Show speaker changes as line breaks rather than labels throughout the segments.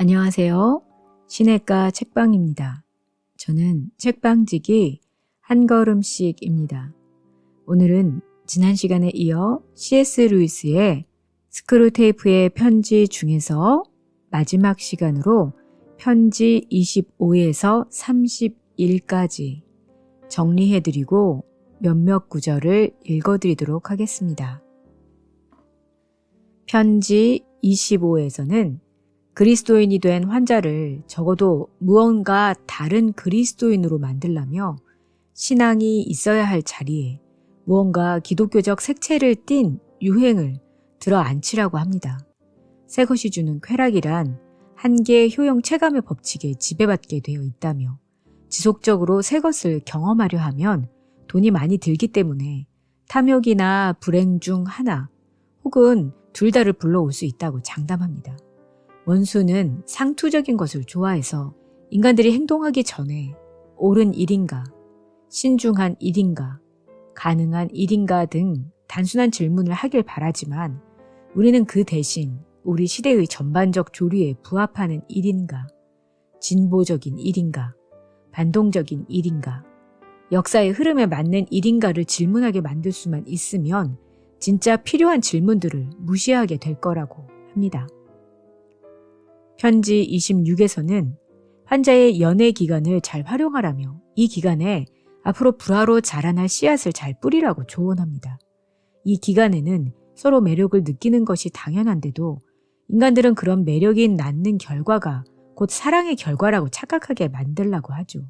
안녕하세요. 시내가 책방입니다. 저는 책방지기 한 걸음씩입니다. 오늘은 지난 시간에 이어 C.S. 루이스의 스크루 테이프의 편지 중에서 마지막 시간으로 편지 25에서 31까지 정리해드리고 몇몇 구절을 읽어드리도록 하겠습니다. 편지 25에서는 그리스도인이 된 환자를 적어도 무언가 다른 그리스도인으로 만들라며 신앙이 있어야 할 자리에 무언가 기독교적 색채를 띤 유행을 들어 앉히라고 합니다. 새 것이 주는 쾌락이란 한계 효용 체감의 법칙에 지배받게 되어 있다며 지속적으로 새 것을 경험하려 하면 돈이 많이 들기 때문에 탐욕이나 불행 중 하나 혹은 둘 다를 불러올 수 있다고 장담합니다. 원수는 상투적인 것을 좋아해서 인간들이 행동하기 전에 옳은 일인가, 신중한 일인가, 가능한 일인가 등 단순한 질문을 하길 바라지만 우리는 그 대신 우리 시대의 전반적 조류에 부합하는 일인가, 진보적인 일인가, 반동적인 일인가, 역사의 흐름에 맞는 일인가를 질문하게 만들 수만 있으면 진짜 필요한 질문들을 무시하게 될 거라고 합니다. 편지 26에서는 환자의 연애 기간을 잘 활용하라며 이 기간에 앞으로 불화로 자라날 씨앗을 잘 뿌리라고 조언합니다. 이 기간에는 서로 매력을 느끼는 것이 당연한데도 인간들은 그런 매력이 낳는 결과가 곧 사랑의 결과라고 착각하게 만들라고 하죠.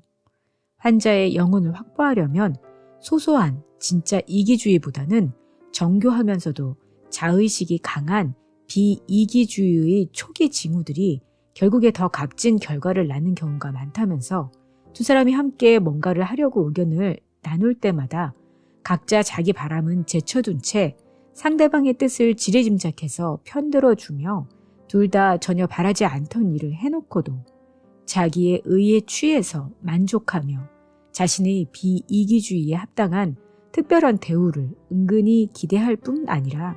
환자의 영혼을 확보하려면 소소한 진짜 이기주의보다는 정교하면서도 자의식이 강한 비이기주의의 초기 징후들이 결국에 더 값진 결과를 낳는 경우가 많다면서 두 사람이 함께 뭔가를 하려고 의견을 나눌 때마다 각자 자기 바람은 제쳐둔 채 상대방의 뜻을 지레짐작해서 편들어주며 둘 다 전혀 바라지 않던 일을 해놓고도 자기의 의에 취해서 만족하며 자신의 비이기주의에 합당한 특별한 대우를 은근히 기대할 뿐 아니라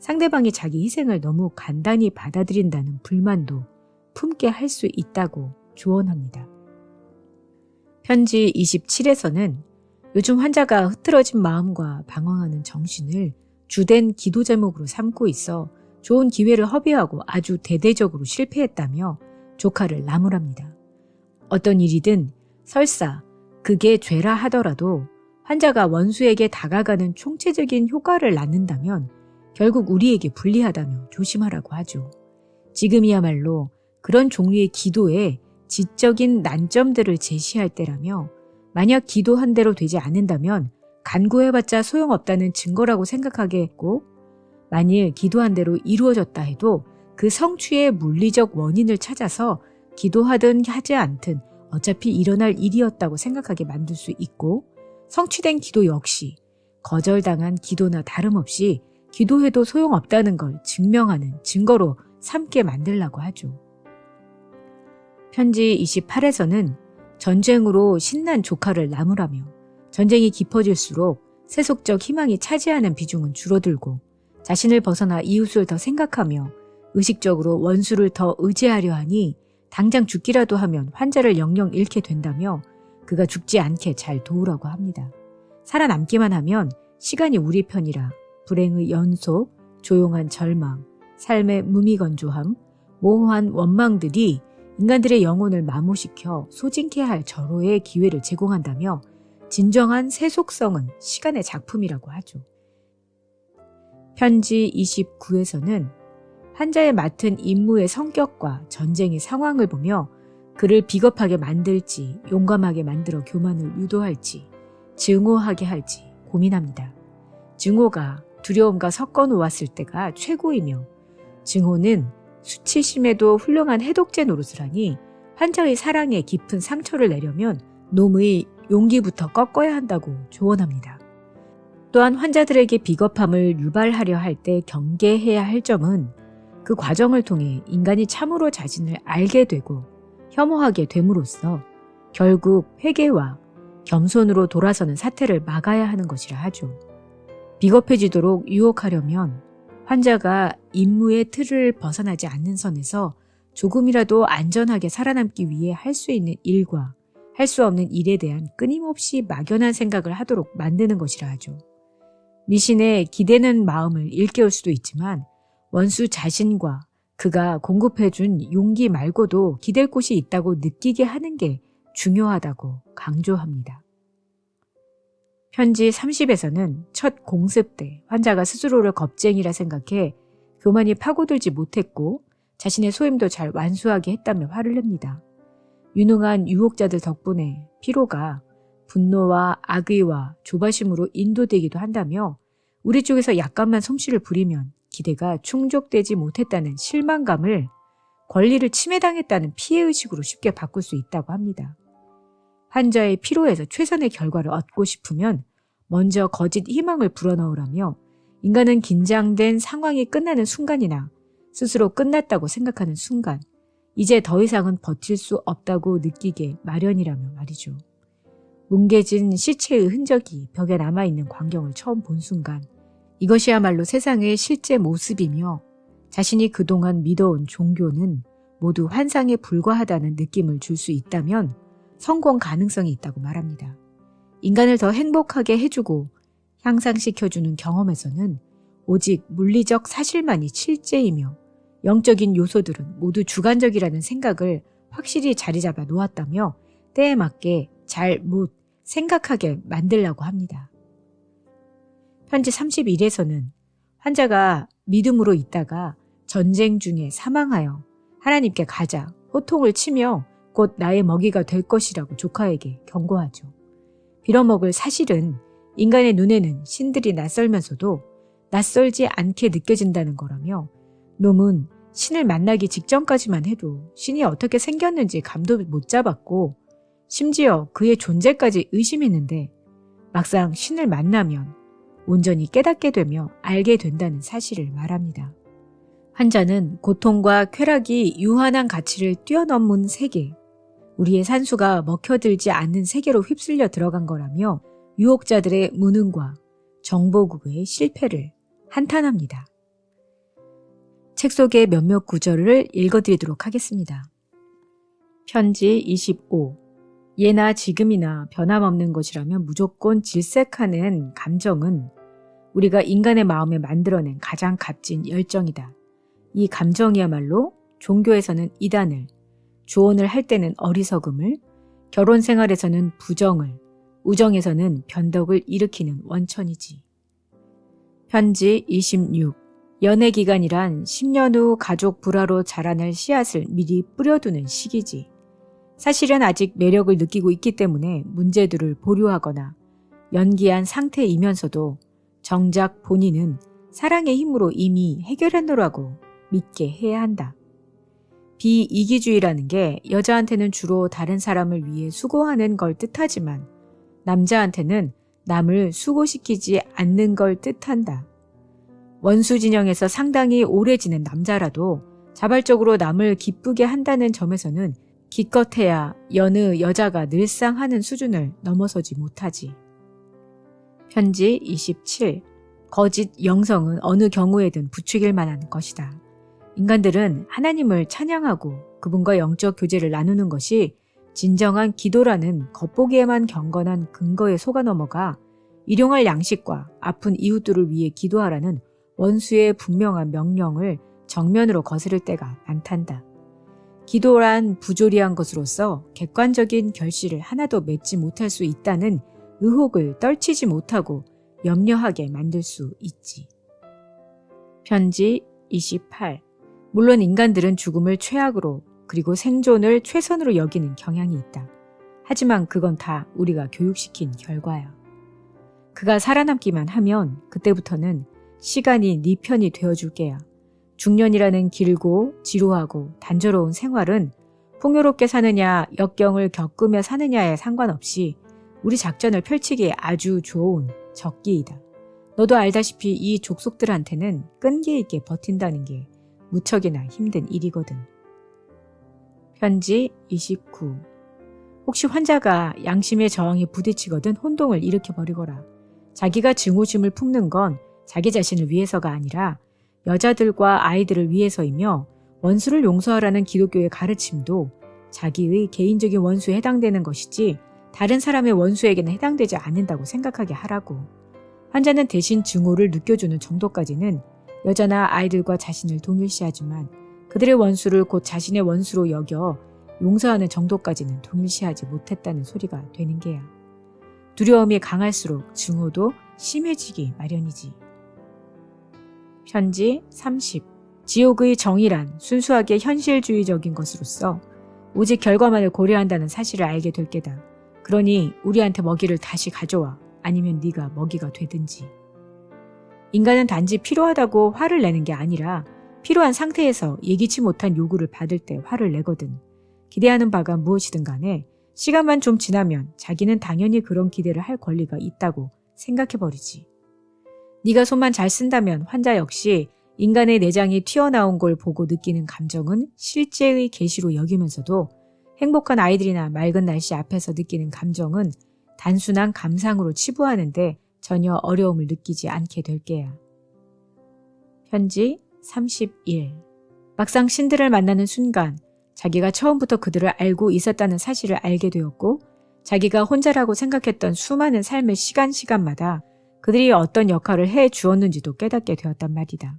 상대방이 자기 희생을 너무 간단히 받아들인다는 불만도 품게 할 수 있다고 조언합니다. 편지 27에서는 요즘 환자가 흐트러진 마음과 방황하는 정신을 주된 기도 제목으로 삼고 있어 좋은 기회를 허비하고 아주 대대적으로 실패했다며 조카를 나무랍니다. 어떤 일이든 설사 그게 죄라 하더라도 환자가 원수에게 다가가는 총체적인 효과를 낳는다면 결국 우리에게 불리하다며 조심하라고 하죠. 지금이야말로 그런 종류의 기도에 지적인 난점들을 제시할 때라며 만약 기도한 대로 되지 않는다면 간구해봤자 소용없다는 증거라고 생각하겠고 만일 기도한 대로 이루어졌다 해도 그 성취의 물리적 원인을 찾아서 기도하든 하지 않든 어차피 일어날 일이었다고 생각하게 만들 수 있고 성취된 기도 역시 거절당한 기도나 다름없이 기도해도 소용없다는 걸 증명하는 증거로 삼게 만들라고 하죠. 편지 28에서는 전쟁으로 신난 조카를 나무라며 전쟁이 깊어질수록 세속적 희망이 차지하는 비중은 줄어들고 자신을 벗어나 이웃을 더 생각하며 의식적으로 원수를 더 의지하려 하니 당장 죽기라도 하면 환자를 영영 잃게 된다며 그가 죽지 않게 잘 도우라고 합니다. 살아남기만 하면 시간이 우리 편이라 불행의 연속, 조용한 절망, 삶의 무미건조함, 모호한 원망들이 인간들의 영혼을 마모시켜 소진케 할 절호의 기회를 제공한다며 진정한 세속성은 시간의 작품이라고 하죠. 편지 29에서는 환자의 맡은 임무의 성격과 전쟁의 상황을 보며 그를 비겁하게 만들지 용감하게 만들어 교만을 유도할지 증오하게 할지 고민합니다. 증오가 두려움과 섞어 놓았을 때가 최고이며 증오는 수치심에도 훌륭한 해독제 노릇을 하니 환자의 사랑에 깊은 상처를 내려면 놈의 용기부터 꺾어야 한다고 조언합니다. 또한 환자들에게 비겁함을 유발하려 할 때 경계해야 할 점은 그 과정을 통해 인간이 참으로 자신을 알게 되고 혐오하게 됨으로써 결국 회개와 겸손으로 돌아서는 사태를 막아야 하는 것이라 하죠. 비겁해지도록 유혹하려면 환자가 임무의 틀을 벗어나지 않는 선에서 조금이라도 안전하게 살아남기 위해 할 수 있는 일과 할 수 없는 일에 대한 끊임없이 막연한 생각을 하도록 만드는 것이라 하죠. 미신에 기대는 마음을 일깨울 수도 있지만 원수 자신과 그가 공급해준 용기 말고도 기댈 곳이 있다고 느끼게 하는 게 중요하다고 강조합니다. 편지 30에서는 첫 공습 때 환자가 스스로를 겁쟁이라 생각해 교만이 파고들지 못했고 자신의 소임도 잘 완수하게 했다며 화를 냅니다. 유능한 유혹자들 덕분에 피로가 분노와 악의와 조바심으로 인도되기도 한다며 우리 쪽에서 약간만 솜씨를 부리면 기대가 충족되지 못했다는 실망감을 권리를 침해당했다는 피해의식으로 쉽게 바꿀 수 있다고 합니다. 환자의 피로에서 최선의 결과를 얻고 싶으면 먼저 거짓 희망을 불어넣으라며 인간은 긴장된 상황이 끝나는 순간이나 스스로 끝났다고 생각하는 순간 이제 더 이상은 버틸 수 없다고 느끼게 마련이라며 말이죠. 뭉개진 시체의 흔적이 벽에 남아있는 광경을 처음 본 순간 이것이야말로 세상의 실제 모습이며 자신이 그동안 믿어온 종교는 모두 환상에 불과하다는 느낌을 줄 수 있다면 성공 가능성이 있다고 말합니다. 인간을 더 행복하게 해주고 향상시켜주는 경험에서는 오직 물리적 사실만이 실제이며 영적인 요소들은 모두 주관적이라는 생각을 확실히 자리 잡아 놓았다며 때에 맞게 잘 못 생각하게 만들라고 합니다. 편지 31에서는 환자가 믿음으로 있다가 전쟁 중에 사망하여 하나님께 가자 호통을 치며 곧 나의 먹이가 될 것이라고 조카에게 경고하죠. 빌어먹을 사실은 인간의 눈에는 신들이 낯설면서도 낯설지 않게 느껴진다는 거라며 놈은 신을 만나기 직전까지만 해도 신이 어떻게 생겼는지 감도 못 잡았고 심지어 그의 존재까지 의심했는데 막상 신을 만나면 온전히 깨닫게 되며 알게 된다는 사실을 말합니다. 환자는 고통과 쾌락이 유한한 가치를 뛰어넘은 세계, 우리의 산수가 먹혀들지 않는 세계로 휩쓸려 들어간 거라며 유혹자들의 무능과 정보국의 실패를 한탄합니다. 책 속의 몇몇 구절을 읽어드리도록 하겠습니다. 편지 25. 예나 지금이나 변함없는 것이라면 무조건 질색하는 감정은 우리가 인간의 마음에 만들어낸 가장 값진 열정이다. 이 감정이야말로 종교에서는 이단을, 조언을 할 때는 어리석음을, 결혼 생활에서는 부정을, 우정에서는 변덕을 일으키는 원천이지. 편지 26. 연애 기간이란 10년 후 가족 불화로 자라날 씨앗을 미리 뿌려두는 시기지. 사실은 아직 매력을 느끼고 있기 때문에 문제들을 보류하거나 연기한 상태이면서도 정작 본인은 사랑의 힘으로 이미 해결했노라고 믿게 해야 한다. 비이기주의라는 게 여자한테는 주로 다른 사람을 위해 수고하는 걸 뜻하지만 남자한테는 남을 수고시키지 않는 걸 뜻한다. 원수 진영에서 상당히 오래 지낸 남자라도 자발적으로 남을 기쁘게 한다는 점에서는 기껏해야 여느 여자가 늘상 하는 수준을 넘어서지 못하지. 편지 27. 거짓 영성은 어느 경우에든 부추길 만한 것이다. 인간들은 하나님을 찬양하고 그분과 영적 교제를 나누는 것이 진정한 기도라는 겉보기에만 경건한 근거에 속아 넘어가 일용할 양식과 아픈 이웃들을 위해 기도하라는 원수의 분명한 명령을 정면으로 거스를 때가 많단다. 기도란 부조리한 것으로서 객관적인 결실을 하나도 맺지 못할 수 있다는 의혹을 떨치지 못하고 염려하게 만들 수 있지. 편지 28. 물론 인간들은 죽음을 최악으로 그리고 생존을 최선으로 여기는 경향이 있다. 하지만 그건 다 우리가 교육시킨 결과야. 그가 살아남기만 하면 그때부터는 시간이 네 편이 되어줄 게야. 중년이라는 길고 지루하고 단조로운 생활은 풍요롭게 사느냐 역경을 겪으며 사느냐에 상관없이 우리 작전을 펼치기에 아주 좋은 적기이다. 너도 알다시피 이 족속들한테는 끈기 있게 버틴다는 게 무척이나 힘든 일이거든. 편지 29. 혹시 환자가 양심의 저항에 부딪히거든 혼동을 일으켜버리거라. 자기가 증오심을 품는 건 자기 자신을 위해서가 아니라 여자들과 아이들을 위해서이며 원수를 용서하라는 기독교의 가르침도 자기의 개인적인 원수에 해당되는 것이지 다른 사람의 원수에게는 해당되지 않는다고 생각하게 하라고. 환자는 대신 증오를 느껴주는 정도까지는 여자나 아이들과 자신을 동일시하지만 그들의 원수를 곧 자신의 원수로 여겨 용서하는 정도까지는 동일시하지 못했다는 소리가 되는 게야. 두려움이 강할수록 증오도 심해지기 마련이지. 편지 30. 지옥의 정의란 순수하게 현실주의적인 것으로서 오직 결과만을 고려한다는 사실을 알게 될 게다. 그러니 우리한테 먹이를 다시 가져와 아니면 네가 먹이가 되든지. 인간은 단지 필요하다고 화를 내는 게 아니라 필요한 상태에서 예기치 못한 요구를 받을 때 화를 내거든. 기대하는 바가 무엇이든 간에 시간만 좀 지나면 자기는 당연히 그런 기대를 할 권리가 있다고 생각해버리지. 네가 손만 잘 쓴다면 환자 역시 인간의 내장이 튀어나온 걸 보고 느끼는 감정은 실제의 계시로 여기면서도 행복한 아이들이나 맑은 날씨 앞에서 느끼는 감정은 단순한 감상으로 치부하는데 전혀 어려움을 느끼지 않게 될 게야. 편지 31. 막상 신들을 만나는 순간 자기가 처음부터 그들을 알고 있었다는 사실을 알게 되었고 자기가 혼자라고 생각했던 수많은 삶의 시간 시간마다 그들이 어떤 역할을 해 주었는지도 깨닫게 되었단 말이다.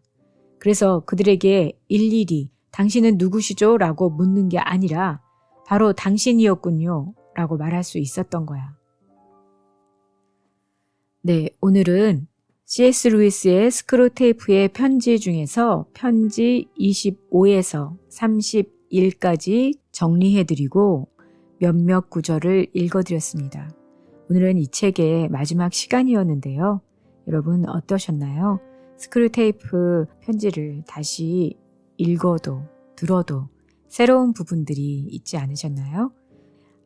그래서 그들에게 일일이 당신은 누구시죠? 라고 묻는 게 아니라 바로 당신이었군요. 라고 말할 수 있었던 거야. 네, 오늘은 C.S. 루이스의 스크로테이프의 편지 중에서 편지 25에서 31까지 정리해드리고 몇몇 구절을 읽어드렸습니다. 오늘은 이 책의 마지막 시간이었는데요. 여러분 어떠셨나요? 스크루 테이프 편지를 다시 읽어도 들어도 새로운 부분들이 있지 않으셨나요?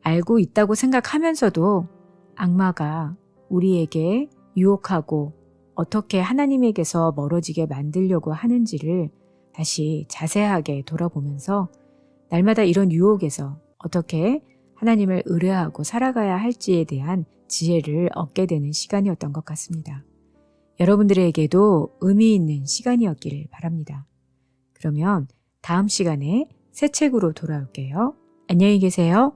알고 있다고 생각하면서도 악마가 우리에게 유혹하고 어떻게 하나님에게서 멀어지게 만들려고 하는지를 다시 자세하게 돌아보면서 날마다 이런 유혹에서 어떻게 하나님을 의뢰하고 살아가야 할지에 대한 지혜를 얻게 되는 시간이었던 것 같습니다. 여러분들에게도 의미 있는 시간이었기를 바랍니다. 그러면 다음 시간에 새 책으로 돌아올게요. 안녕히 계세요.